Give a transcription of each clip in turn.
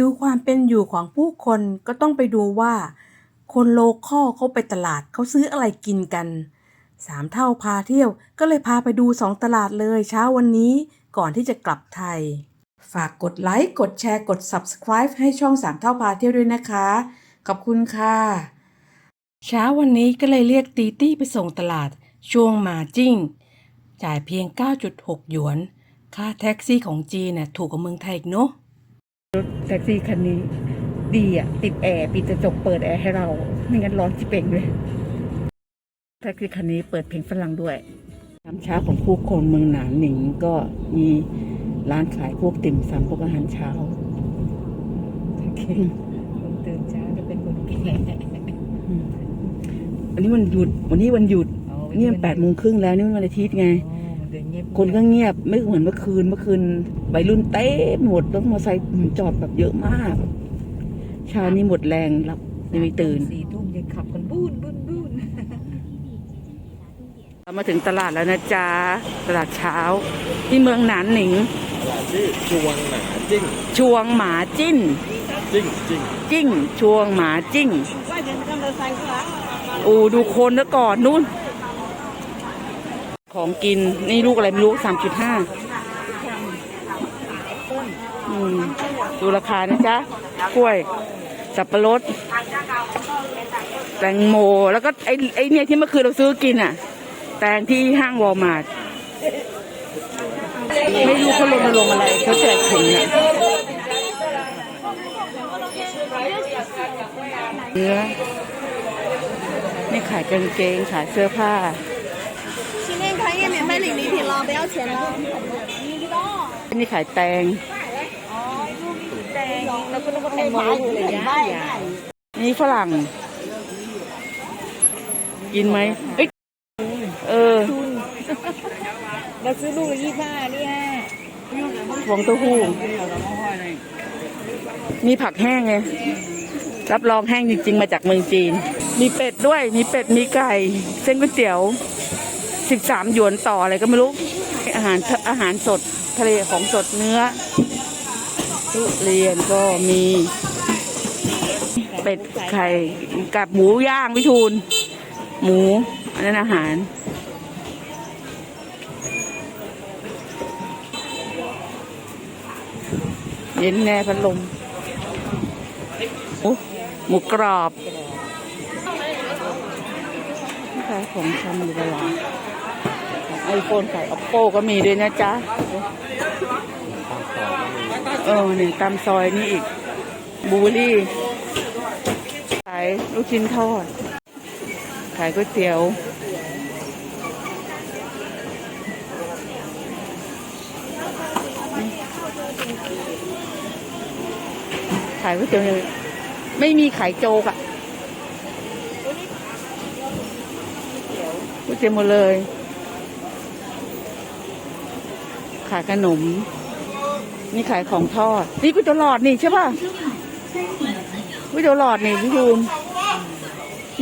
ดูความเป็นอยู่ของผู้คนก็ต้องไปดูว่า คนโลคอลเขาไปตลาดเขาซื้ออะไรกินกันสามเท่าพาเที่ยวก็เลยพาไปดูสองตลาดเลยเช้าวันนี้ก่อนที่จะกลับไทย ฝากกดไลค์ กดแชร์ กด subscribe ให้ช่องสามเท่าพาเที่ยวด้วยนะคะ ขอบคุณค่ะ เช้าวันนี้ก็เลยเรียกตีตี้ไปส่งตลาดช่วงมาจิ้ง จ่ายเพียง 9.6 หยวน ค่าแท็กซี่ของจีนน่ะถูกกว่าเมืองไทยอีกเนาะ แท็กซี่คันนี้ ดีอะ ติดแอร์ปิดกระจกเปิดแอร์ให้เรา ไม่งั้นร้อนจิเป่งเลย แท็กซี่คันนี้เปิดเพลงฝรั่งด้วยยามเช้าของผู้คนเมืองหนานหนิงก็มีร้านขายพวกติ่มซำพวกอาหารเช้าโอเคคนตื่นเช้าจะเป็นคนแก่อืมอันนี้วันหยุดวันนี้วันหยุดนี่มันแปดโมงครึ่งแล้วนี่มันวันอาทิตย์ไง คนก็เงียบไม่เหมือนเมื่อคืนเมื่อคืนวัยรุ่นเต้หมดต้องมอเตอร์ไซค์จอดแบบเยอะมากเช้านี้หมดแรงหลับยังไม่ตื่นสี่ทุ่มยังขับกันบูนบูนบูนเรามาถึงตลาดแล้วนะจ๊ะตลาดเช้า ที่เมืองหนานหนิงตลาดชื่อชวงหนาจิ้งชวงหมาจิ้น จิ้งจิ้งจิ้งชวงหมาจิ้งอูดูคนแล้วก่อนนู่น ของกินนี่ลูกอะไรไม่รู้สามจุดห้าดูราคานะจ๊ะ กล้วย สับปะรด แตงโม แล้วก็ไอ้ไอ้เนี่ยที่เมื่อคืนเราซื้อกินอะ แตงที่ห้างวอลมาร์ทไม่รู้เขาลงมาลงอะไรเขาแจกถุงเนี่ยเนื้อนี่ขายกางเกงขายเสื้อผ้า เชียร์น้อนี่ขายแตงนี่ฝรั่ง กินไหมเอ้ยเออเราซื้อลูกยี่ห้านี่ฮะหวงเต้าหู้มีผักแห้งไงรับรองแห้งจริง ๆ มาจากเมืองจีน มีเป็ดด้วย มีเป็ด มีไก่ เส้นก๋วยเตี๋ยวสิบสามหยวนต่ออะไรก็ไม่รู้อาหารอาหารสดทะเลของสดเนื้อ ทุเรียนก็มีเป็ดไข่กับหมูย่างวิทูลหมูอันนั้นอาหารเย็นแน่พัดลมโอ้หมูกรอบขายของชำอยู่ตลาด ไอโฟนขาย oppo ก็มีด้วยนะจ๊ะเออเนี่ยตามซอยนี่อีก บูรี่ ขายลูกชิ้นทอด ขายก๋วยเตี๋ยว ขายก๋วยเตี๋ยวเลยไม่มีขายโจ๊กอะก๋วยเตี๋ยวหมดเลย ขายขนม นี่ขายของทอด นี่ก๋วยเตี๋ยวหลอดนี่ใช่ป่ะก๋วยเตี๋ยวหลอดนี่พี่ภูมิ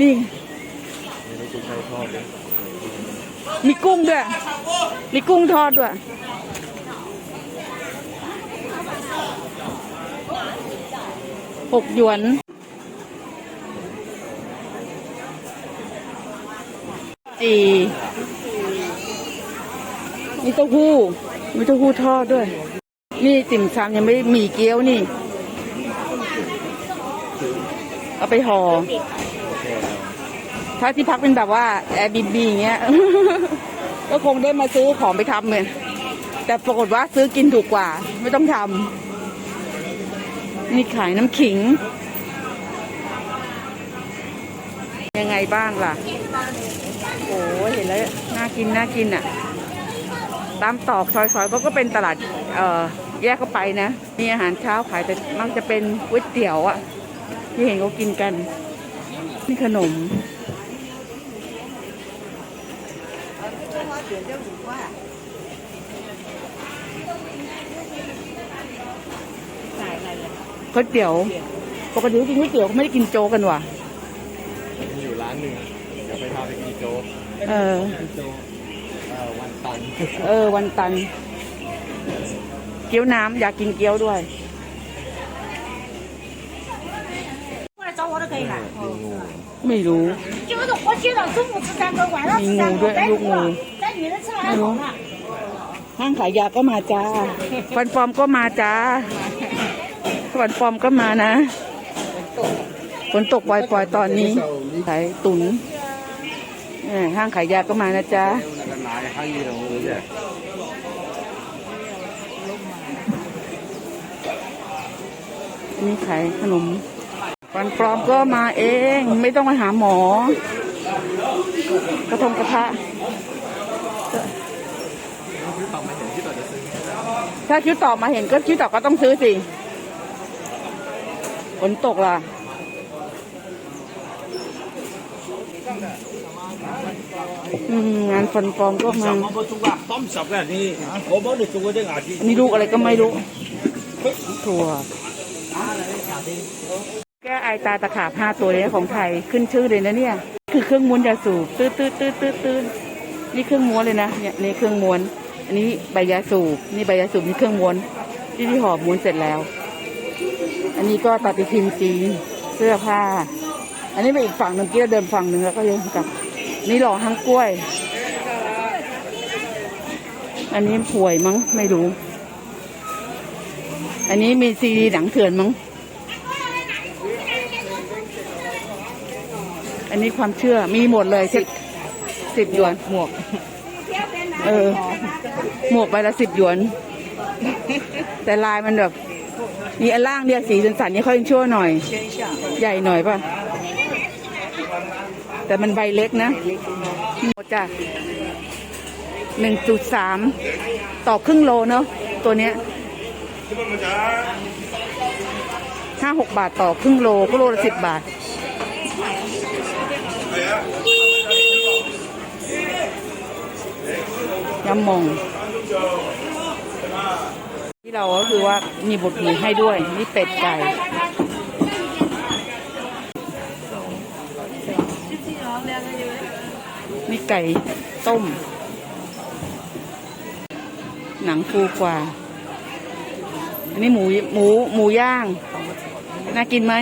นี่มีกุ้งด้วย มีกุ้งทอดด้วย หกหยวนสี่มีเต้าหู้ มีเต้าหู้ทอดด้วย นี่ติ่มซำยังไม่มีเกี๊ยวนี่ เอาไปห่อถ้าที่พักเป็นแบบว่าแอร์บีบีอย่างเงี้ย ก็คงได้มาซื้อของไปทำเลยแต่ปรากฏว่าซื้อกินถูกกว่า ไม่ต้องทำนี่ขายน้ำขิง ยังไงบ้างล่ะ โอ้เห็นแล้ว น่ากิน น่ากินอะ ตามตอกซอยๆก็ก็เป็นตลาดเอ่อแยกเข้าไปนะ มีอาหารเช้าขายแต่มักจะเป็นก๋วยเตี๋ยวอะที่เห็นเขากินกันนี่ขนมก๋วยเตี๋ยวปกติกินก๋วยเตี๋ยวเขาไม่ได้กินโจ๊กกันว่ะมีอยู่ร้านหนึ่งเดี๋ยวไปพาไปกินโจ๊กเออโจ๊กเอ่อวัน ตัน เออ วันตัน เกี๊ยวน้ำอยากกินเกี๊ยวด้วย 多都可以买。 ไม่รู้ 就是我今早中午吃三个，晚上吃三个，白煮了。但女的吃完还好呢。 ห้างขายยาก็มาจ้า ฟันปลอมก็มาจ้า ฟันปลอมก็มานะ ฝนตกปล่อยๆตอนนี้ ขายตุนเออห้างขายยาก็มานะจ๊ ะอันนี้ขายขนมฟันปลอมก็มาเอง ไม่ต้องไปหาหมอ กระทงกระทะถ้าคิ้วต่อมาเห็นก็คิ้วต่อก็ต้องซื้อสิฝนตกล่ะ อืมงานฟันปลอมก็มาอันนี้ลูกอะไรก็ไม่รู้ถั่วแก้ไอตาตะขาบห้าตัวเลยของไทยขึ้นชื่อเลยนะเนี่ย คือเครื่องม้วนยาสูบตื้อตื้อตื้อตื้อนี่เครื่องม้วนเลยนะเนี่ยนี่เครื่องม้วน อันนี้ใบยาสูบนี่ใบยาสูบนี่เครื่องม้วนที่ที่หอบม้วนเสร็จแล้ว อันนี้ก็ตัดติพิมพ์จีนเสื้อผ้า อันนี้ไปอีกฝั่งหนึ่งกี้เเดินฝั่งหนึ่งแล้วก็ยังกลับ นี่หล่อห้างกล้วย อันนี้ป่วยมั้งไม่รู้ อันนี้มีซีดีหนังเถื่อนมั้ง อันนี้ความเชื่อมีหมดเลยสิบสิบหยวน หมวก เออ หมวกใบละสิบหยวน แต่ลายมันแบบนี่อันล่างเนี่ยสีสันๆนี่เขายังชั่วหน่อย ใหญ่หน่อยป่ะ แต่มันใบเล็กนะหมดจ้ะหนึ่งจุดสามต่อครึ่งโลเนาะตัวเนี้ยห้าหกบาทต่อครึ่งโลก็โลละสิบบาท ยำมง ที่เราก็คือว่ามีบทหมี่ให้ด้วย นี่เป็ดไก่ นี่ไก่ต้ม หนังฟูกว่า อันนี้หมูหมูหมูย่าง น่ากินไหม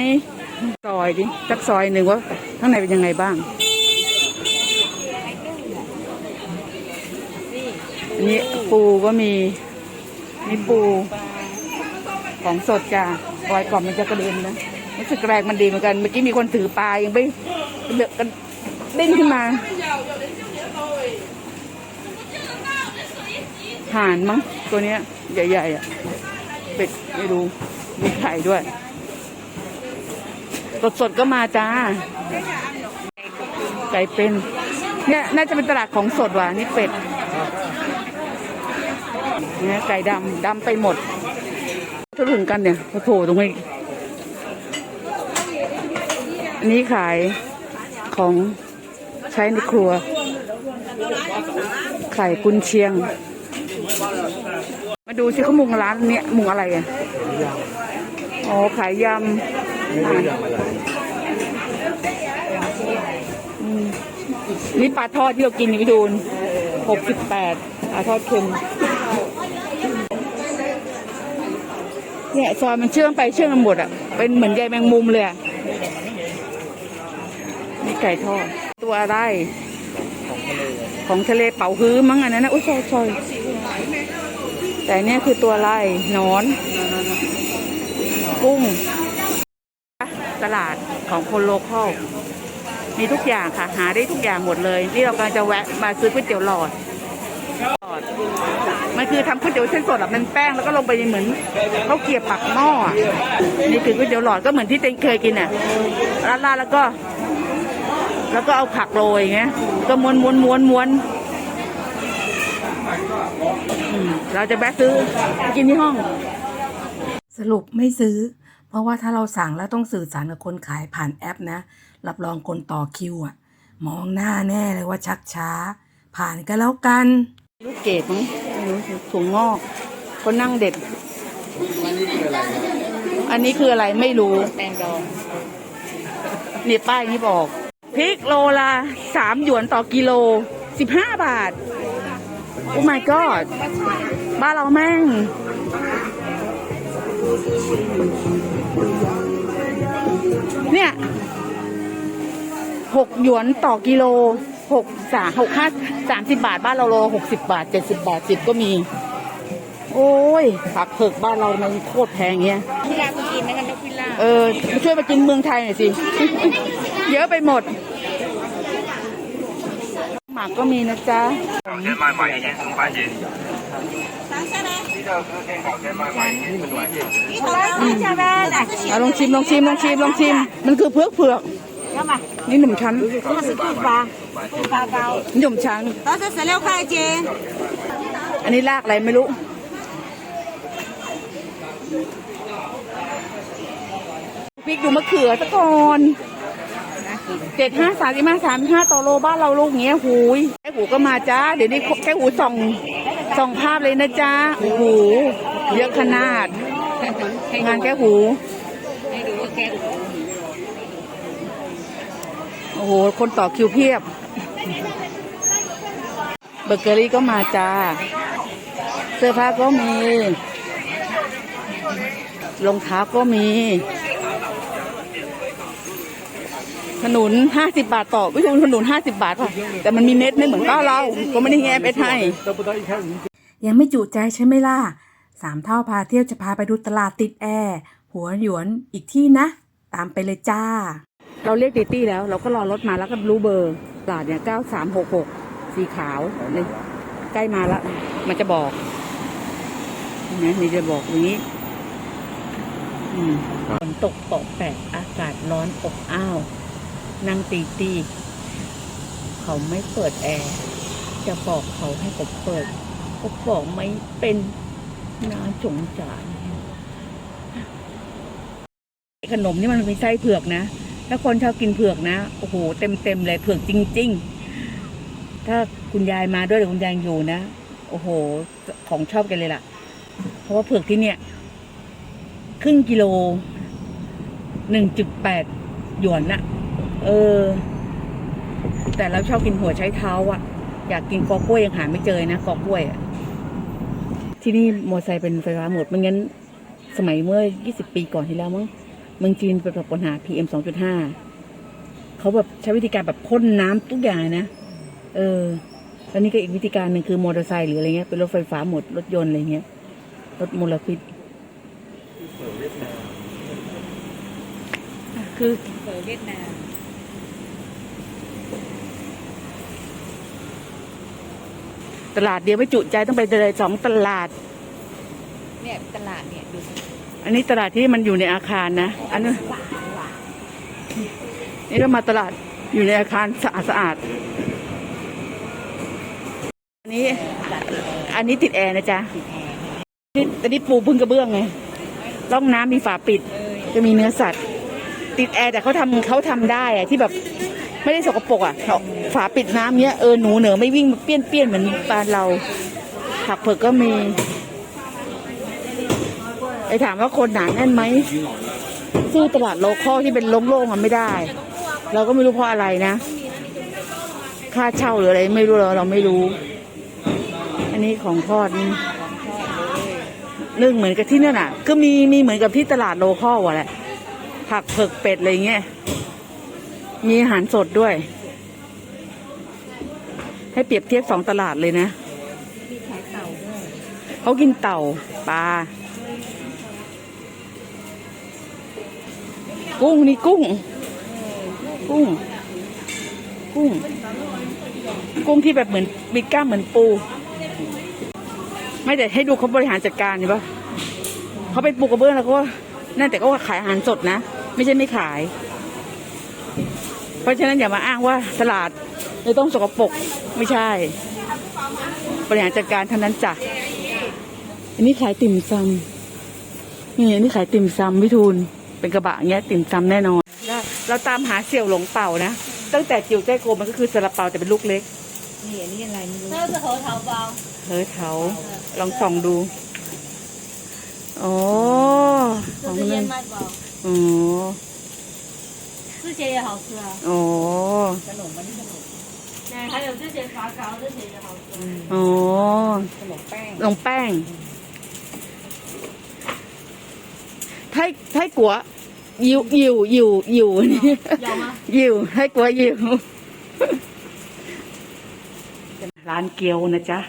ซอยดิสักซอยหนึ่งว่าข้างในเป็นยังไงบ้าง อันนี้ปูก็มีนี่ปู ของสดจ้ะปล่อยกล่อมมันจะกระเด็นนะรู้สึกแรงมันดีเหมือนกัน เมื่อกี้มีคนถือปลายังไม่เดือกกัน ดิ้นขึ้นมา ห่านมั้งตัวเนี้ย ใหญ่ๆอะ เป็ดไม่รู้ มีไข่ด้วย สดๆก็มาจ้า ไก่เป็น เนี่ยน่าจะเป็นตลาดของสดว่ะนี่เป็ด เนี่ยไก่ดำดำไปหมดจะถึงกันเนี่ยโผล่ตรงนี้อันนี้ขายของ ใช้ในครัว ไข่กุนเชียง มาดูสิเขามุงร้านเนี้ยมุงอะไรอะอ๋อขายยำนี่ปลาทอดที่เรากินนี่พี่ดูนหกสิบแปดปลาทอดเค็มเนี่ยซอยมันเชื่อมไปเชื่อมกันหมดอะ เป็นเหมือนใยแมงมุมเลยอะนี่ไก่ทอด ตัวอะไร ของทะเลเป่าฮื้อมั้งอันนั้นนะอุ้ยซอยซอยแต่เนี่ยคือตัวอะไรหนอน กุ้ง ตลาดของคนโลคอลมีทุกอย่างค่ะ หาได้ทุกอย่างหมดเลย นี่เรากำลังจะแวะมาซื้อก๋วยเตี๋ยวหลอดมันคือทำก๋วยเตี๋ยวเส้นสดอะมันแป้งแล้วก็ลงไปในเหมือนข้าวเกรียบปักหม้ออะนี่คือก๋วยเตี๋ยวหลอดก็เหมือนที่เต็งเคยกินอะราดๆแล้วก็ แล้วก็เอาผักโรยอย่างเงี้ยก็ม้วนม้วนม้วนม้วนอืมเราจะแบะซื้อไปกินที่ห้อง สรุปไม่ซื้อ เพราะว่าถ้าเราสั่งแล้วต้องสื่อสารกับคนขายผ่านแอปนะ รับรองคนต่อคิวอะมองหน้าแน่เลยว่าชักช้า ผ่านกันแล้วกัน ลูกเกดมั้งไม่รู้ถุงงอกคนนั่งเด็ด อันนี้คืออะไรไม่รู้แตงดองนี่ป้ายนี่บอก พริกโลละสามหยวนต่อกิโลสิบห้าบาท โอ้ my god บ้านเราแม่ง เนี่ยหกหยวนต่อกิโลหกสามหกห้าสามสิบบาท บ้านเราโลหกสิบบาทเจ็ดสิบบาทสิบก็มี โอ้ยผักเผือกบ้านเรามันโคตรแพงเงี้ยพี่ลาคุณกินไหมกันนกพิราบเออ ช่วยมากินเมืองไทยหน่อยสิ เยอะไปหมด หมากก็มีนะจ๊ะลองชิมลองชิมลองชิมลองชิม มันคือเพือกเผือกนี่หนุ่มชั้นหนุ่มชั้นอันนี้ลากอะไรไม่รู้พริกดูมะเขือตะกอน เจ็ดห้าสามสิบห้าสามห้าต่อโลบ้านเราลูกเงี้ยหูยแค่หูก็มาจ้าเดี๋ยวนี้แค่หูส่องส่องภาพเลยนะจ้าโอ้โหเยอะขนาด งานแค่หูโอ้โหคนต่อคิวเพียบเบเกอรี่ก็มาจ้า เสื้อผ้าก็มีรองเท้าก็มี ขนุนห้าสิบบาทต่อไม่ใช่ขนุนห้าสิบบาทค่ะแต่มันมีเม็ดไม่เหมือนบ้านเราก็ไม่ได้แงเม็ดให้ยังไม่จุใจใช่ไหมล่ะสามเท่าพาเที่ยวจะพาไปดูตลาดติดแอร์หัวหยวนอีกที่นะ ตามไปเลยจ้า เราเรียกตีตี้แล้ว เราก็รอรถมาแล้วก็รู้เบอร์ตลาดเนี่ยเก้าสามหกหกสีขาวนี่ใกล้มาแล้ว มันจะบอกนะนี่จะบอกอย่างนี้อืมฝนตกตกแปะอากาศร้อนอบอ้าว นั่งตีตีเขาไม่เปิดแอร์ จะบอกเขาให้ผมเปิดเขาบอกไม่เป็นน่าสงสารขนมนี่มันมีไส้เผือกนะ ถ้าคนชอบกินเผือกนะ โอ้โห เต็มเต็มๆเลยเผือกจริง ๆ ถ้าคุณยายมาด้วยหรือคุณยายอยู่นะ โอ้โห ของชอบกันเลยล่ะ เพราะว่าเผือกที่เนี่ยครึ่งกิโลหนึ่งจุดแปดหยวนน่ะ เออ แต่เราชอบกินหัวใช้เท้าอะอยากกินกอกล้วยยังหาไม่เจอนะกอกล้วยอะที่นี่มอเตอร์ไซค์เป็นไฟฟ้าหมดไม่งั้น สมัยเมื่อ 20 ปีก่อนที่แล้วมั้งเมืองจีนประสบปัญหา PM 2.5เขาแบบใช้วิธีการแบบพ่นน้ำทุกอย่างเลยนะ เออแล้วนี่ก็อีกวิธีการหนึ่งคือมอเตอร์ไซค์หรืออะไรเงี้ยเป็นรถไฟฟ้าหมดรถยนต์อะไรเงี้ยลดมลพิษคือเปิดเวียดนาม ตลาดเดียวไม่จุใจต้องไปเลยสองตลาด เนี่ยตลาดเนี่ยดูสิอันนี้ตลาดที่มันอยู่ในอาคารนะ อันนี้นนี่เรามาตลาดอยู่ในอาคารสะอาดสะอาดอันนี้อันนี้ติดแอร์นะจ๊ะนี่อันนี้ปูพึ่งกระเบื้องไงร่องน้ำมีฝาปิดจะมีเนื้อสัตว์ ติดแอร์แต่เขาทำเขาทำได้อะที่แบบ ไม่ได้สกปรกอะเขาฝาปิดน้ำเนี้ยเออหนูเหนือไม่วิ่งเปี้ยนเปี้ยนๆเหมือนบ้านเราผักเผือกก็มีไอถามว่าคนหนาแน่นไหมสู้ตลาดโลคอลที่เป็นโล่งๆมันไม่ได้ เราก็ไม่รู้เพราะอะไรนะ ค่าเช่าหรืออะไรไม่รู้เราเราไม่รู้ อันนี้ของทอดนี่นึ่งเหมือนกับที่นั่นอะ ก็มีมีเหมือนกับที่ตลาดโลคอลอะแหละผักเผือกเป็ดอะไรเงี้ย มีอาหารสดด้วย ให้เปรียบเทียบสองตลาดเลยนะเขากินเต่าปลา กุ้งนี่กุ้ง กุ้ง กุ้ง กุ้งที่แบบเหมือนมีกล้ามเหมือนปู ไม่แต่ให้ดูเขาบริหารจัดการเห็นปะเขาไปปูกระเบื้องแล้วก็นั่นแต่ก็ขายอาหารสดนะ ไม่ใช่ไม่ขาย เพราะฉะนั้นอย่ามาอ้างว่าตลาดจะต้องสกปรกไม่ใช่ บริหารจัดการเท่านั้นจ้ะอันนี้ขายติ่มซำนี่อันนี้ขายติ่มซำพิทูลเป็นกระบะเงี้ยติ่มซำแน่นอน เราตามหาเสี่ยวหลงเป่านะ ตั้งแต่จิ๋วใจ้โกมันก็คือซาลาเปาแต่เป็นลูกเล็ก นี่อันนี้อะไรไม่รู้เธอจะเถาเถาเปาเฮอเถาลองส่องดูโอ้ของเงิอ๋อ 这些也好吃啊。 อ๋อ 对，还有这些发糕，这些也好吃。 อ๋อ ขนมแป้ง ลงแป้ง ไทยไทยกัว ยิวยิวยิวยิวนี่ยิวให้กลัวยิวร้านเกี๊ยวนะจ๊ะ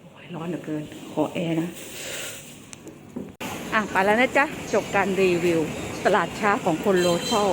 โอ้ยร้อนเหลือเกิน ขอแอร์นะ อ่ะ ไปแล้วนะจ๊ะ จบการรีวิว ตลาดเช้าของคนโลคอล